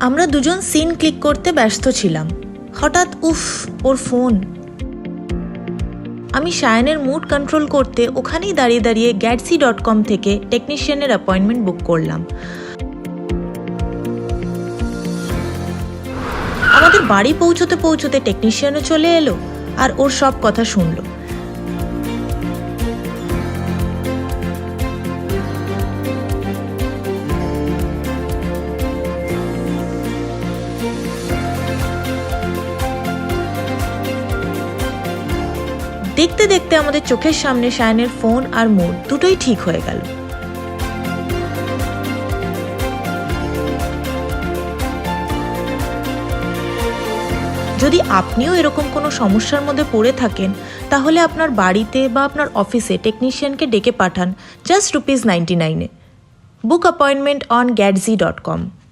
আমরা দুজন scene click করতে ব্যস্ত ছিলাম। হঠাৎ উফ, ওর ফোন আমি সায়নের মুড কন্ট্রোল করতে ওখানেই দাঁড়িয়ে দাঁড়িয়ে গ্যাটসি ডট কম থেকে টেকনিশিয়ানের অ্যাপয়েন্টমেন্ট বুক করলাম। আমাদের বাড়ি পৌঁছতে পৌঁছতে টেকনিশিয়ানও চলে এলো আর ওর সব কথা শুনলো। দেখতে দেখতে আমাদের চোখের সামনে সায়নের ফোন আর মুড দুটোই ঠিক হয়ে গেল। যদি আপনিও এরকম কোনো সমস্যার মধ্যে পড়ে থাকেন, তাহলে আপনার বাড়িতে বা আপনার অফিসে টেকনিশিয়ানকে ডেকে পাঠান জাস্ট রুপিস নাইনটি নাইনে বুক অ্যাপয়েন্টমেন্ট অন গ্যাটজি ডট কম